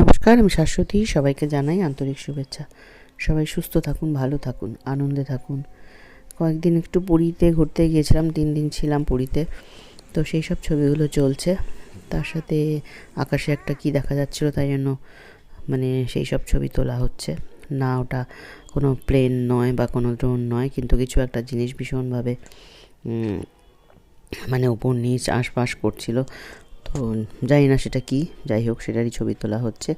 নমস্কার, আমি শাশ্বতী। সবাইকে জানাই আন্তরিক শুভেচ্ছা। সবাই সুস্থ থাকুন, ভালো থাকুন, আনন্দে থাকুন। কয়েকদিন একটু পুরীতে ঘুরতে গিয়েছিলাম, তিন দিন ছিলাম পুরীতে। তো সেই সব ছবিগুলো চলছে। তার সাথে আকাশে একটা কি দেখা যাচ্ছিল তাই জন্য মানে সেই সব ছবি তোলা হচ্ছে। না ওটা কোনো প্লেন নয় বা কোনো ড্রোন নয়, কিন্তু কিছু একটা জিনিস ভীষণভাবে মানে উপর নিচ আশপাশ করছিল। তো জানি না সেটা কি, যাই হোক সেটারই ছবি তোলা হচ্ছে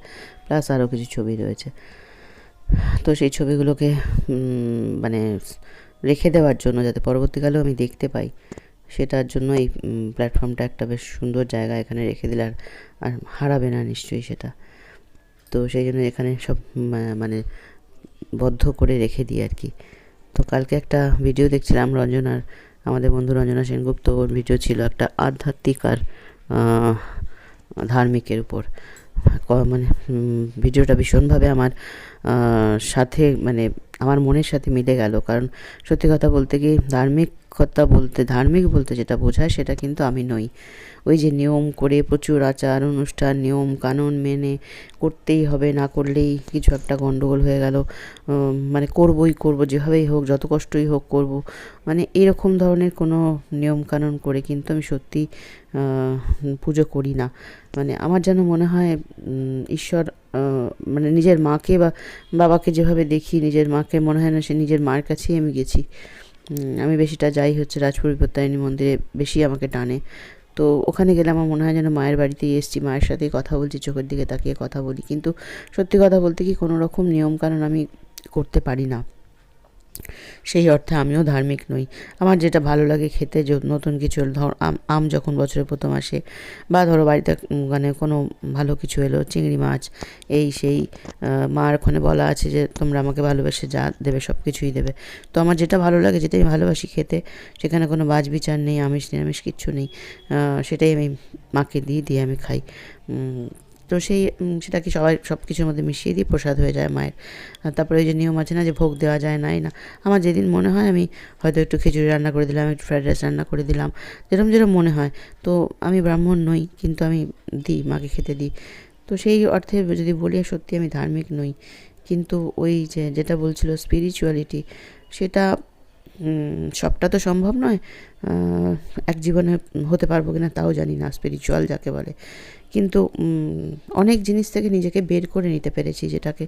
প্লাস আরও কিছু ছবি রয়েছে। তো সেই ছবিগুলোকে মানে রেখে দেওয়ার জন্য, যাতে পরবর্তীকালেও আমি দেখতে পাই, সেটার জন্য এই প্ল্যাটফর্মটা একটা বেশ সুন্দর জায়গা এখানে রেখে দিলে আর আর হারাবে না নিশ্চয়ই সেটা। তো সেই জন্য এখানে সব মানে বদ্ধ করে রেখে দিই আর কি। তো কালকে একটা ভিডিও দেখছিলাম রঞ্জনার, আমাদের বন্ধু রঞ্জনা সেনগুপ্ত ওর ভিডিও ছিল একটা আধ্যাত্মিক আর ধার্মিকের উপর। মানে ভিডিওটা ভীষণভাবে আমার সাথে মানে আমার মনের সাথে মিলে গেল। কারণ সত্যি কথা বলতে কি ধার্মিকতা বলতে, ধার্মিক বলতে যেটা বোঝায় সেটা কিন্তু আমি নই। ওই যে নিয়ম করে প্রচুর আচার, অনুষ্ঠান, নিয়ম, কানুন মেনে করতেই হবে, না করলেই কিছু একটা গণ্ডগোল হয়ে গেল। মানে করবই করব, যেভাবেই হোক, যত কষ্টই হোক করব। মানে এরকম ধরনের কোনো নিয়ম কানুন করে কিন্তু আমি সত্যি পুজো করি না। মানে আমার যেন মনে হয় ঈশ্বর মানে নিজের মাকে বা বাবাকে যেভাবে দেখি, নিজের মাকে মনে হয় না সে নিজের মায়ের কাছেই আমি গেছি। আমি বেশিটা যাই হচ্ছে রাজপুর মন্দিরে, বেশি আমাকে টানে। তো ওখানে গেলে আমার মনে হয় যেন মায়ের বাড়িতেই এসেছি, মায়ের সাথেই কথা বলছি, চোখের দিকে তাকিয়ে কথা বলি। কিন্তু সত্যি কথা বলতে কি কোনো রকম নিয়মকানুন আমি করতে পারি না। সেই অর্থে আমিও ধার্মিক নই। আমার যেটা ভালো লাগে খেতে নতুন কিছু ধর আম যখন বছরের প্রথম আসে বা ধরো বাড়িতে মানে কোনো ভালো কিছু এলো, চিংড়ি মাছ, এই সেই মার ওখানে বলা আছে যে তোমরা আমাকে ভালোবেসে যা দেবে সব কিছুই দেবে। তো আমার যেটা ভালো লাগে যেটাই ভালোবাসি খেতে, সেখানে কোনো বাজ বিচার নেই, আমিষ নিরামিষ কিচ্ছু নেই সেটাই আমি মাকে দিয়ে দিয়ে আমি খাই। তো সেই সেটাকে সবাই সব কিছুর মধ্যে মিশিয়ে দিই প্রসাদ হয়ে যায় মায়ের। তারপরে ওই যে নিয়ম আছে না যে ভোগ দেওয়া যায় নাই না। আমার যেদিন মনে হয় আমি হয়তো একটু খিচুড়ি রান্না করে দিলাম, একটু ফ্রাইড রাইস রান্না করে দিলাম যেরকম যেরকম মনে হয়। তো আমি ব্রাহ্মণ নই, কিন্তু আমি দিই, মাকে খেতে দিই। তো সেই অর্থে যদি বলি সত্যি আমি ধার্মিক নই। কিন্তু ওই যে যেটা বলছিল স্পিরিচুয়ালিটি সেটা সবটা তো সম্ভব নয়। এক জীবনে হতে পারব কিনা তাও জানি না স্পিরিচুয়াল যাকে বলে। কিন্তু অনেক জিনিস থেকে নিজেকে বের করে নিতে পেরেছি যেটাকে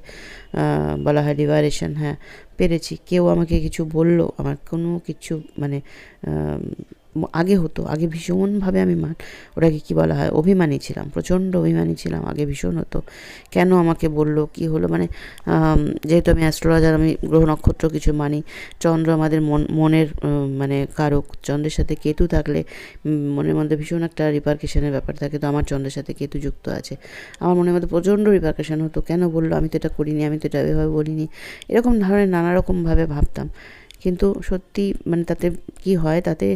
বলা হয় লিবারেশন হ্যাঁ পেরেছি। কেউ আমাকে কিছু বলল, আমার কোনো কিছু মানে আগে হতো, আগে ভীষণভাবে আমি মান ওটাকে কী বলা হয়, অভিমানী ছিলাম, প্রচণ্ড অভিমানী ছিলাম, আগে ভীষণ হতো। কেন আমাকে বলল, কি হলো মানে যেহেতু আমি অ্যাস্ট্রোলজার আমি গ্রহ নক্ষত্র কিছু মানি, চন্দ্র আমাদের মন, মনের মানে কারক, চন্দ্রের সাথে কেতু থাকলে মনের মধ্যে ভীষণ একটা রিপার্কেশনের ব্যাপার থাকে, তো আমার চন্দ্রের সাথে কেতু যুক্ত আছে। আমার মনের মধ্যে প্রচণ্ড রিপার্কেশন হতো, কেন বলল, আমি তো এটা করিনি, আমি তো এটা এভাবে বলিনি, এরকম ধরনের নানা রকমভাবে ভাবতাম। কিন্তু সত্যি মানে তাতে কি হয়, তাতে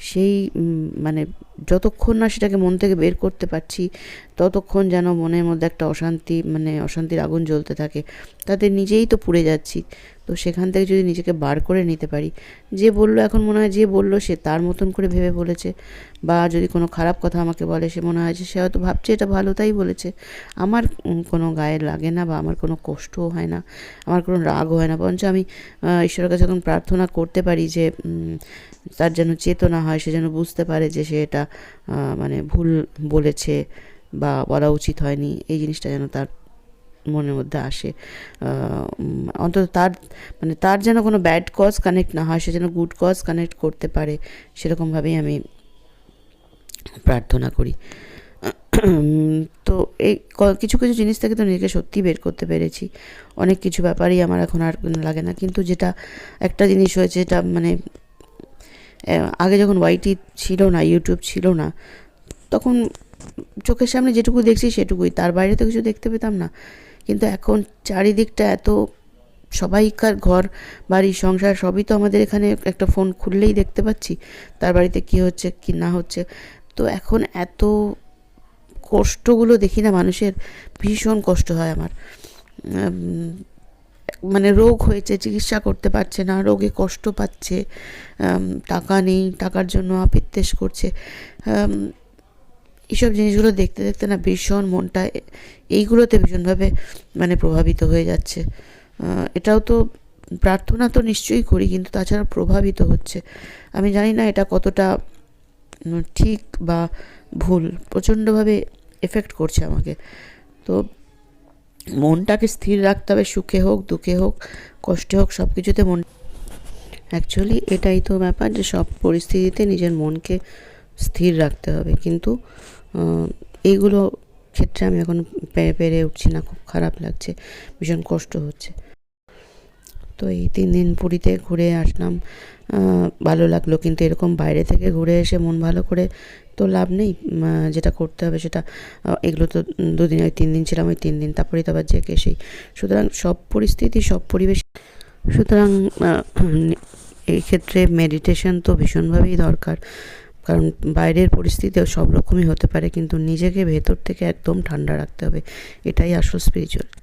সেই মানে যতক্ষণ না সেটাকে মন থেকে বের করতে পারছি, ততক্ষণ যেন মনের মধ্যে একটা অশান্তি মানে অশান্তির আগুন জ্বলতে থাকে। তাতে নিজেই তো পুড়ে যাচ্ছি। তো সেখান থেকে যদি নিজেকে বার করে নিতে পারি। যে বলল এখন মনে হয় যে বলল সে তার মতন করে ভেবে বলেছে। বা যদি কোনো খারাপ কথা আমাকে বলে সে মনে হয় যে সে হয়তো ভাবছে এটা ভালো তাই বলেছে। আমার কোনো গায়ে লাগে না বা আমার কোনো কষ্টও হয় না। আমার কোনো রাগও হয় না। বরঞ্চ আমি ঈশ্বরের কাছে এখন প্রার্থনা করতে পারি যে তার যেন চেতনা হয়, সে যেন বুঝতে পারে যে সে এটা মানে ভুল বলেছে বা বলা উচিত হয়নি। এই জিনিসটা যেন তার মনের মধ্যে আসে। অন্তত তার মানে তার যেন কোনো ব্যাড কজ কানেক্ট না হয়, সে যেন গুড কজ কানেক্ট করতে পারে, সেরকমভাবেই আমি প্রার্থনা করি। তো এই কিছু কিছু জিনিস থেকে তো নিজেকে সত্যি বের করতে পেরেছি। অনেক কিছু ব্যাপারই আমার এখন আর লাগে না, কিন্তু যেটা একটা জিনিস হয়েছে, যেটা মানে আগে যখন ওয়াইটি ছিল না ইউটিউব ছিল না, তখন চোখের সামনে যেটুকু দেখছি সেটুকুই, তার বাইরে তো কিছু দেখতে পেতাম না। কিন্তু এখন চারিদিকটা এত সবাইকার ঘর, বাড়ি, সংসার সবই তো আমাদের এখানে একটা ফোন খুললেই দেখতে পাচ্ছি। তার বাড়িতে কি হচ্ছে, কি না হচ্ছে। তো এখন এত কষ্টগুলো দেখি না মানুষের, ভীষণ কষ্ট হয় আমার। মানে রোগ হয়েছে, চিকিৎসা করতে পারছে না, রোগে কষ্ট পাচ্ছে টাকা নেই, টাকার জন্য আপিত্তেশ করছে। এইসব জিনিসগুলো দেখতে দেখতে না ভীষণ মনটা এইগুলোতে ভীষণভাবে মানে প্রভাবিত হয়ে যাচ্ছে। এটাও তো প্রার্থনা তো নিশ্চয়ই করি, কিন্তু তাছাড়া প্রভাবিত হচ্ছে। আমি জানি না এটা কতটা ঠিক বা ভুল, প্রচণ্ডভাবে এফেক্ট করছে আমাকে। তো মনটাকে স্থির রাখতে হবে, সুখে হোক, দুঃখে হোক, কষ্টে হোক সব কিছুতে মন অ্যাকচুয়ালি এটাই তো ব্যাপার যে সব পরিস্থিতিতে নিজের মনকে স্থির রাখতে হবে। কিন্তু এইগুলো ক্ষেত্রে আমি এখন পেরে পেরে উঠছি না, খুব খারাপ লাগছে, ভীষণ কষ্ট হচ্ছে। তো এই তিন দিন পুরীতে ঘুরে আসলাম ভালো লাগল কিন্তু এরকম বাইরে থেকে ঘুরে এসে মন ভালো করে তো লাভ নেই যেটা করতে হবে সেটা এগুলো তো দুদিন, ওই তিন দিন ছিলাম, ওই তিন দিন তারপরেই তো আবার যে সেই। সুতরাং সব পরিস্থিতি, সব পরিবেশ, সুতরাং এই ক্ষেত্রে মেডিটেশন তো ভীষণভাবেই দরকার। কারণ বাইরের পরিস্থিতিও সব রকমই হতে পারে, কিন্তু নিজেকে ভেতর থেকে একদম ঠান্ডা রাখতে হবে। এটাই আসল স্পিরিচুয়ালিটি